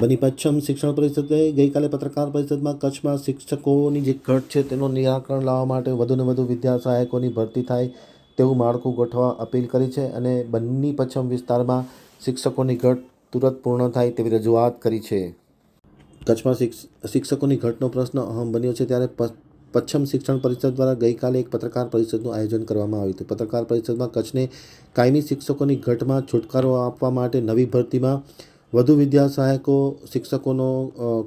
બની પશ્ચિમ શિક્ષણ પરિષદે ગઈકાલે પત્રકાર પરિષદમાં કચ્છમાં શિક્ષકોની જે ઘટ છે તેનું નિરાકરણ લાવવા માટે વધુને વધુ વિદ્યા સહાયકોની ભરતી થાય તેવું માળખું ગોઠવા અપીલ કરી છે અને બન્ની પશ્ચિમ વિસ્તારમાં શિક્ષકોની ઘટ તુરંત પૂર્ણ થાય તેવી રજૂઆત કરી છે. કચ્છમાં શિક્ષકોની ઘટનો પ્રશ્ન અહમ બન્યો છે ત્યારે પ- પશ્ચિમ શિક્ષણ પરિષદ દ્વારા ગઈકાલે એક પત્રકાર પરિષદનું આયોજન કરવામાં આવ્યું હતું. પત્રકાર પરિષદમાં કચ્છને કાયમી શિક્ષકોની ઘટમાં છુટકારો આપવા માટે નવી ભરતીમાં વધુ વિદ્યા સહાયકો શિક્ષકોનો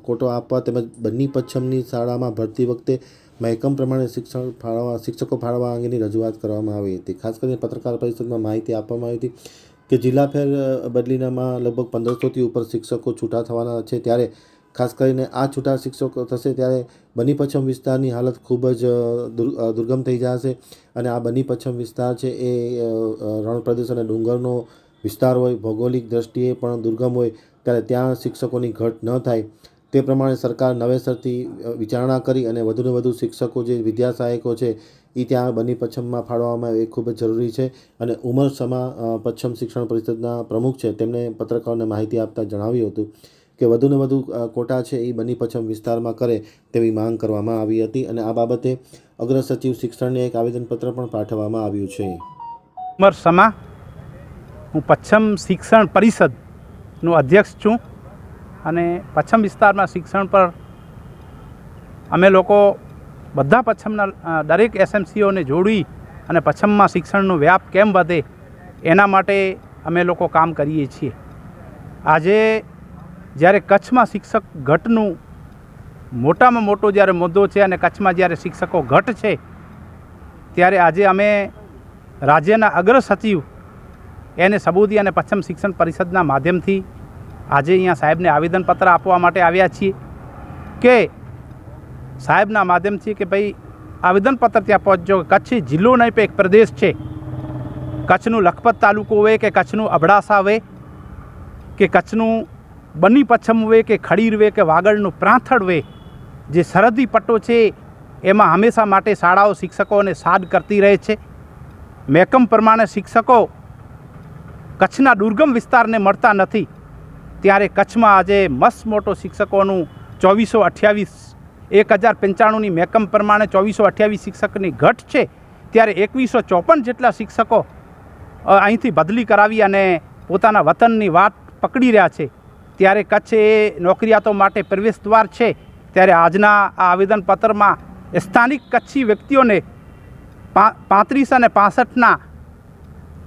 કોટો આપવા તેમજ બન્ની પચ્છમની શાળામાં ભરતી વખતે મહેકમ પ્રમાણે શિક્ષણ ફાળવવા, શિક્ષકો ફાળવવા અંગેની રજૂઆત કરવામાં આવી હતી. ખાસ કરીને પત્રકાર પરિષદમાં માહિતી આપવામાં આવી હતી કે જિલ્લા ફેર બદલીનામાં લગભગ પંદરસોથી ઉપર શિક્ષકો છૂટા થવાના છે. ત્યારે ખાસ કરીને આ છૂટા શિક્ષકો થશે ત્યારે બની પચ્છમ વિસ્તારની હાલત ખૂબ જ દુર- દુર્ગમ થઈ જશે અને આ બની પચ્છમ વિસ્તાર છે એ રણ પ્રદેશ અને ડુંગરનો વિસ્તાર હોય, ભૌગોલિક દ્રષ્ટિએ પણ દુર્ગમ હોય, ત્યારે ત્યાં શિક્ષકોની ઘટ ન થાય. તે પ્રમાણે સરકાર નવેસરથી વિચારણા કરી અને વધુને વધુ શિક્ષકો જે વિદ્યા સહાયકો છે એ ત્યાં બની પચ્છમમાં ફાળવવામાં આવે એ ખૂબ જ જરૂરી છે. અને ઉમર સમા પચ્છમ શિક્ષણ પરિષદના પ્રમુખ છે, તેમણે પત્રકારોને માહિતી આપતા જણાવ્યું હતું કે વધુને વધુ કોટા છે એ બની પચ્છમ વિસ્તારમાં કરે તેવી માંગ કરવામાં આવી હતી અને આ બાબતે અગ્ર સચિવ શિક્ષણને એક આવેદનપત્ર પણ પાઠવવામાં આવ્યું છે. ઉમર સમા હું પશ્ચિમ શિક્ષણ પરિષદનો અધ્યક્ષ છું અને પશ્ચિમ વિસ્તારમાં શિક્ષણ પર અમે લોકો બધા પશ્ચિમના દરેક એસએમસીઓને જોડી અને પશ્ચિમમાં શિક્ષણનો વ્યાપ કેમ વધે એના માટે અમે લોકો કામ કરીએ છીએ. આજે જ્યારે કચ્છમાં શિક્ષક ઘટનું મોટામાં મોટો જ્યારે મુદ્દો છે અને કચ્છમાં જ્યારે શિક્ષકો ઘટ છે, ત્યારે આજે અમે રાજ્યના અગ્ર સચિવ એને સબૂદી અને પશ્ચિમ શિક્ષણ પરિષદના માધ્યમથી આજે અહીંયા સાહેબને આવેદનપત્ર આપવા માટે આવ્યા છીએ કે સાહેબના માધ્યમથી કે ભાઈ, આવેદનપત્ર ત્યાં પહોંચજો. કચ્છ જિલ્લો નહીં એક પ્રદેશ છે. કચ્છનું લખપત તાલુકો હોય કે કચ્છનું અબડાસા હોય કે કચ્છનું બની પચ્છમ હોય કે ખડીર હોય કે વાગડનું પ્રાંથડ હોય, જે સરહદી પટ્ટો છે, એમાં હંમેશા માટે શાળાઓ શિક્ષકોને સાદ કરતી રહે છે. મહેકમ પ્રમાણે શિક્ષકો કચ્છના દુર્ગમ વિસ્તારને મળતા નથી. ત્યારે કચ્છમાં આજે મસ્ત મોટો શિક્ષકોનું ચોવીસો અઠ્યાવીસ, એક હજાર પંચાણુંની મેકમ પ્રમાણે ચોવીસો અઠ્યાવીસ શિક્ષકની ઘટ છે. ત્યારે એકવીસો ચોપન જેટલા શિક્ષકો અહીંથી બદલી કરાવી અને પોતાના વતનની વાત પકડી રહ્યા છે. ત્યારે કચ્છ એ નોકરિયાતો માટે પ્રવેશ દ્વાર છે. ત્યારે આજના આ આવેદનપત્રમાં સ્થાનિક કચ્છી વ્યક્તિઓને પાંત્રીસ અને પાસઠના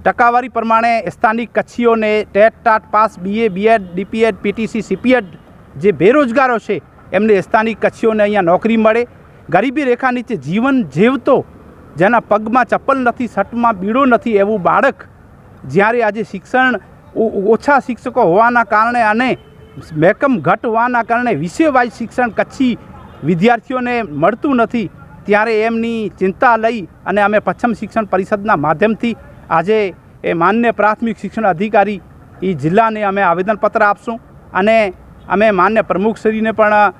ટકાવારી પ્રમાણે સ્થાનિક કચ્છીઓને TET TAT pass BA BEd DPEd PTC CPEd જે બેરોજગારો છે, એમને સ્થાનિક કચ્છીઓને અહીંયા નોકરી મળે. ગરીબી રેખા નીચે જીવન જીવતો, જેના પગમાં ચપ્પલ નથી સટમાં બીડો નથી એવું બાળક જ્યારે આજે શિક્ષણ ઓછા શિક્ષકો હોવાના કારણે અને મેકમ ઘટ હોવાના કારણે વિષયવાય શિક્ષણ કચ્છી વિદ્યાર્થીઓને મળતું નથી, ત્યારે એમની ચિંતા લઈ અને અમે પશ્ચિમ શિક્ષણ પરિષદના માધ્યમથી આજે એ માન્ય પ્રાથમિક શિક્ષણ અધિકારી એ જિલ્લાને અમે આવેદનપત્ર આપશું અને અમે માન્ય પ્રમુખશ્રીને પણ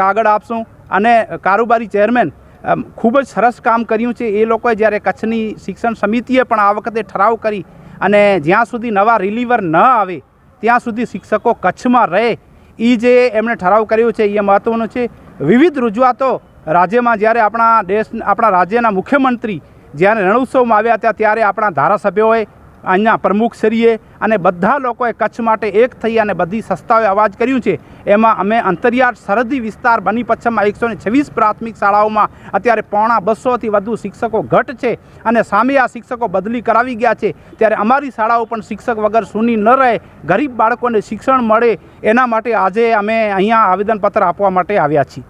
કાગળ આપશું અને કારોબારી ચેરમેન ખૂબ જ સરસ કામ કર્યું છે. એ લોકોએ જ્યારે કચ્છની શિક્ષણ સમિતિએ પણ આ વખતે ઠરાવ કરી અને જ્યાં સુધી નવા રિલીવર ન આવે, ત્યાં સુધી શિક્ષકો કચ્છમાં રહે એ જે એમણે ઠરાવ કર્યો છે એ મહત્ત્વનું છે. વિવિધ રજૂઆતો રાજ્યમાં જ્યારે આપણા દેશ, આપણા રાજ્યના મુખ્યમંત્રી જ્યારે રણોત્સવમાં આવ્યા હતા ત્યારે આપણા ધારાસભ્યોએ અહીંયા પ્રમુખશ્રીએ અને બધા લોકોએ કચ્છ માટે એક થઈ અને બધી સંસ્થાઓએ અવાજ કર્યું છે. એમાં અમે અંતરિયાળ સરહદી વિસ્તાર બની પચ્છમમાં એકસો ને છવ્વીસ પ્રાથમિક શાળાઓમાં અત્યારે પોણા બસોથી વધુ શિક્ષકો ઘટ છે અને સામે આ શિક્ષકો બદલી કરાવી ગયા છે. ત્યારે અમારી શાળાઓ પણ શિક્ષક વગર સૂની ન રહે, ગરીબ બાળકોને શિક્ષણ મળે એના માટે આજે અમે અહીંયા આવેદનપત્ર આપવા માટે આવ્યા છીએ.